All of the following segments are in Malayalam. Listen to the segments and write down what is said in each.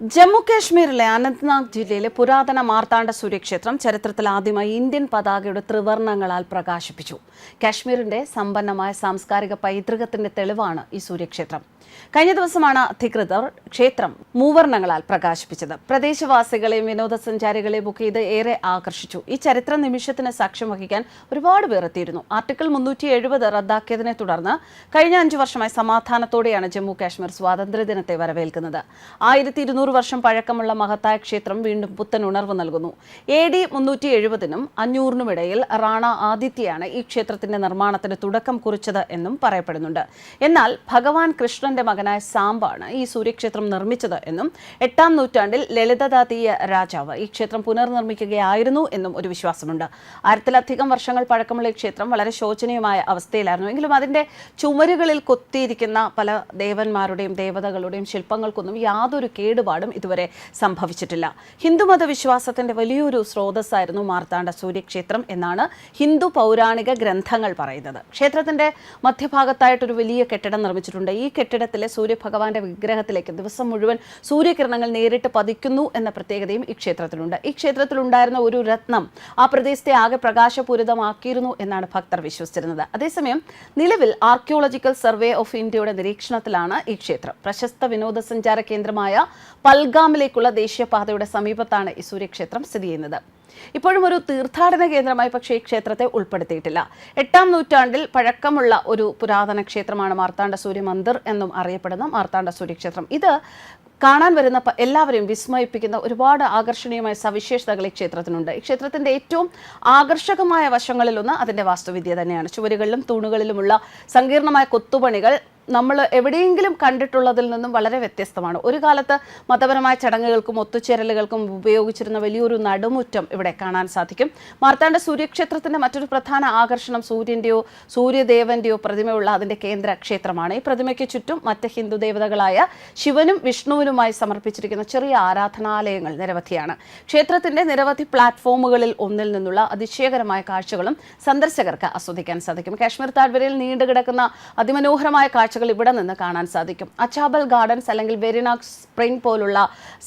ജമ്മു കാശ്മീരിലെ അനന്ത്നാഗ് ജില്ലയിലെ പുരാതന മാർത്താണ്ഡ സൂര്യക്ഷേത്രം ചരിത്രത്തിൽ ആദ്യമായി ഇന്ത്യൻ പതാകയുടെ ത്രിവർണങ്ങളാൽ പ്രകാശിപ്പിച്ചു. കാശ്മീരിന്റെ സമ്പന്നമായ സാംസ്കാരിക പൈതൃകത്തിന്റെ തെളിവാണ് ഈ സൂര്യക്ഷേത്രം. കഴിഞ്ഞ ദിവസമാണ് അധികൃതർ ക്ഷേത്രം മൂവർണങ്ങളാൽ പ്രകാശിപ്പിച്ചത്. പ്രദേശവാസികളെയും വിനോദസഞ്ചാരികളെയും ഒക്കെ ഇത് ഏറെ ആകർഷിച്ചു. ഈ ചരിത്ര നിമിഷത്തിന് സാക്ഷ്യം വഹിക്കാൻ ഒരുപാട് പേർ എത്തിയിരുന്നു. ആർട്ടിക്കിൾ മുന്നൂറ്റി എഴുപത് റദ്ദാക്കിയതിനെ തുടർന്ന് കഴിഞ്ഞ അഞ്ചു വർഷമായി സമാധാനത്തോടെയാണ് ജമ്മു കാശ്മീർ സ്വാതന്ത്ര്യദിനത്തെ വരവേൽക്കുന്നത്. ആയിരത്തി ഇരുന്നൂറ് വർഷം പഴക്കമുള്ള മഹത്തായ ക്ഷേത്രം വീണ്ടും പുത്തൻ ഉണർവ് നൽകുന്നു. എ ഡി മുന്നൂറ്റി എഴുപതിനും അഞ്ഞൂറിനും ഇടയിൽ റാണ ആദിത്യയാണ് ഈ ക്ഷേത്രത്തിന്റെ നിർമ്മാണത്തിന് തുടക്കം കുറിച്ചത് എന്നും പറയപ്പെടുന്നുണ്ട്. എന്നാൽ ഭഗവാൻ കൃഷ്ണന്റെ മകനായ സാമ്പാണ് ഈ സൂര്യക്ഷേത്രം നിർമ്മിച്ചത് എന്നും എട്ടാം നൂറ്റാണ്ടിൽ ലളിതദാതീയ രാജാവ് ഈ ക്ഷേത്രം പുനർനിർമ്മിക്കുകയായിരുന്നു എന്നും ഒരു വിശ്വാസമുണ്ട്. ആയിരത്തിലധികം വർഷങ്ങൾ പഴക്കമുള്ള ഈ ക്ഷേത്രം വളരെ ശോചനീയമായ അവസ്ഥയിലായിരുന്നു. എങ്കിലും അതിന്റെ ചുമരുകളിൽ കൊത്തിയിരിക്കുന്ന പല ദേവന്മാരുടെയും ദേവതകളുടെയും ശില്പങ്ങൾക്കൊന്നും യാതൊരു കേടുപാടും ഇതുവരെ സംഭവിച്ചിട്ടില്ല. ഹിന്ദുമത വിശ്വാസത്തിന്റെ വലിയൊരു സ്രോതസ്സായിരുന്നു മാർത്താണ്ഡ സൂര്യക്ഷേത്രം എന്നാണ് ഹിന്ദു പൗരാണിക ഗ്രന്ഥങ്ങൾ പറയുന്നത്. ക്ഷേത്രത്തിന്റെ മധ്യഭാഗത്തായിട്ടൊരു വലിയ കെട്ടിടം നിർമ്മിച്ചിട്ടുണ്ട്. ഈ കെട്ടിടത്തിലെ സൂര്യഭഗവാന്റെ വിഗ്രഹത്തിലേക്ക് ദിവസം മുഴുവൻ സൂര്യകിരണങ്ങൾ നേരിട്ട് പതിക്കുന്നു എന്ന പ്രത്യേകതയും ഈ ക്ഷേത്രത്തിലുണ്ട്. ഈ ക്ഷേത്രത്തിലുണ്ടായിരുന്ന ഒരു രത്നം ആ പ്രദേശത്തെ ആകെ പ്രകാശപൂരിതമാക്കിയിരുന്നു എന്നാണ് ഭക്തർ വിശ്വസിച്ചിരുന്നത്. അതേസമയം നിലവിൽ ആർക്കിയോളജിക്കൽ സർവേ ഓഫ് ഇന്ത്യയുടെ നിരീക്ഷണത്തിലാണ് ഈ ക്ഷേത്രം. പ്രശസ്ത വിനോദസഞ്ചാര കേന്ദ്രമായ പൽഗാമിലേക്കുള്ള ദേശീയപാതയുടെ സമീപത്താണ് ഈ സൂര്യക്ഷേത്രം സ്ഥിതി ചെയ്യുന്നത്. ഇപ്പോഴും ഒരു തീർത്ഥാടന കേന്ദ്രമായി പക്ഷേ ഈ ക്ഷേത്രത്തെ ഉൾപ്പെടുത്തിയിട്ടില്ല. എട്ടാം നൂറ്റാണ്ടിൽ പഴക്കമുള്ള ഒരു പുരാതന ക്ഷേത്രമാണ് മാർത്താണ്ഡ സൂര്യ മന്ദിർ എന്നും അറിയപ്പെടുന്ന മാർത്താണ്ഡ സൂര്യ ക്ഷേത്രം ഇത് കാണാൻ വരുന്ന എല്ലാവരെയും വിസ്മയിപ്പിക്കുന്ന ഒരുപാട് ആകർഷണീയമായ സവിശേഷതകൾ ഈ ക്ഷേത്രത്തിനുണ്ട്. ഈ ക്ഷേത്രത്തിന്റെ ഏറ്റവും ആകർഷകമായ വശങ്ങളിലൊന്ന് അതിന്റെ വാസ്തുവിദ്യ തന്നെയാണ്. ചുവരുകളിലും തൂണുകളിലുമുള്ള സങ്കീർണമായ കൊത്തുപണികൾ നമ്മൾ എവിടെയെങ്കിലും കണ്ടിട്ടുള്ളതിൽ നിന്നും വളരെ വ്യത്യസ്തമാണ്. ഒരു കാലത്ത് മതപരമായ ചടങ്ങുകൾക്കും ഒത്തുചേരലുകൾക്കും ഉപയോഗിച്ചിരുന്ന വലിയൊരു നടുമുറ്റം ഇവിടെ കാണാൻ സാധിക്കും. മാർത്താണ്ഡ സൂര്യക്ഷേത്രത്തിന്റെ മറ്റൊരു പ്രധാന ആകർഷണം സൂര്യന്റെയോ സൂര്യദേവന്റെയോ പ്രതിമയുള്ള അതിന്റെ കേന്ദ്ര ക്ഷേത്രമാണ്. ഈ പ്രതിമയ്ക്ക് ചുറ്റും മറ്റ് ഹിന്ദു ദേവതകളായ ശിവനും വിഷ്ണുവിനുമായി സമർപ്പിച്ചിരിക്കുന്ന ചെറിയ ആരാധനാലയങ്ങൾ നിരവധിയാണ്. ക്ഷേത്രത്തിന്റെ നിരവധി പ്ലാറ്റ്ഫോമുകളിൽ ഒന്നിൽ നിന്നുള്ള അതിശയകരമായ കാഴ്ചകളും സന്ദർശകർക്ക് ആസ്വദിക്കാൻ സാധിക്കും. കാശ്മീർ താഴ്വരയിൽ നീണ്ടുകിടക്കുന്ന അതിമനോഹരമായ കാഴ്ചകൾ ഇവിടെ നിന്ന് കാണാൻ സാധിക്കും. അച്ചാബൽ ഗാർഡൻസ് അല്ലെങ്കിൽ വെരിനാഗ് സ്പ്രിംഗ് പോലുള്ള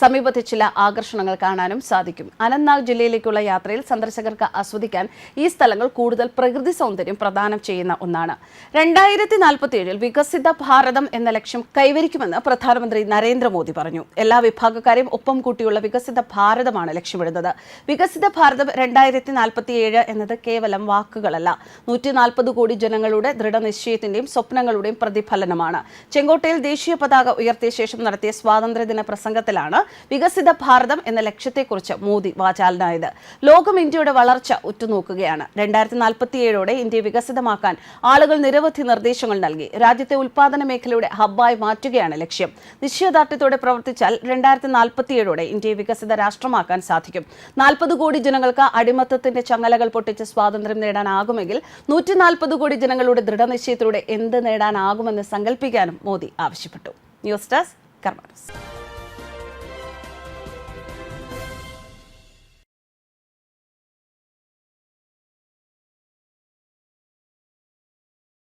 സമീപത്തെ ചില ആകർഷണങ്ങൾ കാണാനും സാധിക്കും. അനന്ത്നാഗ് ജില്ലയിലേക്കുള്ള യാത്രയിൽ സന്ദർശകർക്ക് ആസ്വദിക്കാൻ ഈ സ്ഥലങ്ങൾ കൂടുതൽ പ്രകൃതി സൗന്ദര്യം പ്രദാനം ചെയ്യുന്ന ഒന്നാണ്. രണ്ടായിരത്തി നാൽപ്പത്തി ഏഴിൽ വികസിത ഭാരതം എന്ന ലക്ഷ്യം കൈവരിക്കുമെന്ന് പ്രധാനമന്ത്രി നരേന്ദ്രമോദി പറഞ്ഞു. എല്ലാ വിഭാഗക്കാരെയും ഒപ്പം കൂട്ടിയുള്ള വികസിത ഭാരതമാണ് ലക്ഷ്യമിടുന്നത്. വികസിത ഭാരതം രണ്ടായിരത്തി നാൽപ്പത്തി ഏഴ് എന്നത് കേവലം വാക്കുകളല്ല. നൂറ്റി നാൽപ്പത് കോടി ജനങ്ങളുടെ ദൃഢനിശ്ചയത്തിന്റെയും സ്വപ്നങ്ങളുടെയും പ്രതിഫലനമാണ് ചെങ്കോട്ടയിൽ ദേശീയ പതാക ഉയർത്തിയ ശേഷം നടത്തിയ സ്വാതന്ത്ര്യദിന പ്രസംഗത്തിലാണ് വികസിത ഭാരതം എന്ന ലക്ഷ്യത്തെക്കുറിച്ച് മോദി വാചാലനായത്. ലോകം ഇന്ത്യയുടെ വളർച്ച ഉറ്റുനോക്കുകയാണ്. രണ്ടായിരത്തി നാൽപ്പത്തിയേഴോടെ ഇന്ത്യ വികസിതമാക്കാൻ ആളുകൾ നിരവധി നിർദ്ദേശങ്ങൾ നൽകി. രാജ്യത്തെ ഉൽപാദന മേഖലയുടെ ഹബ്ബായി മാറ്റുകയാണ് ലക്ഷ്യം. നിശ്ചയദാർഢ്യത്തോടെ പ്രവർത്തിച്ചാൽ രണ്ടായിരത്തി നാൽപ്പത്തിയേഴോടെ ഇന്ത്യയെ വികസിത രാഷ്ട്രമാക്കാൻ സാധിക്കും. നാൽപ്പത് കോടി ജനങ്ങൾക്ക് അടിമത്തത്തിന്റെ ചങ്ങലകൾ പൊട്ടിച്ച് സ്വാതന്ത്ര്യം നേടാനാകുമെങ്കിൽ നൂറ്റി നാൽപ്പത് കോടി ജനങ്ങളുടെ ദൃഢനിശ്ചയത്തിലൂടെ എന്ത് നേടാനാകുമെന്ന് സങ്കല്പിക്കാനും മോദി ആവശ്യപ്പെട്ടു. ന്യൂസ് ഡെസ്ക് കർമ്മ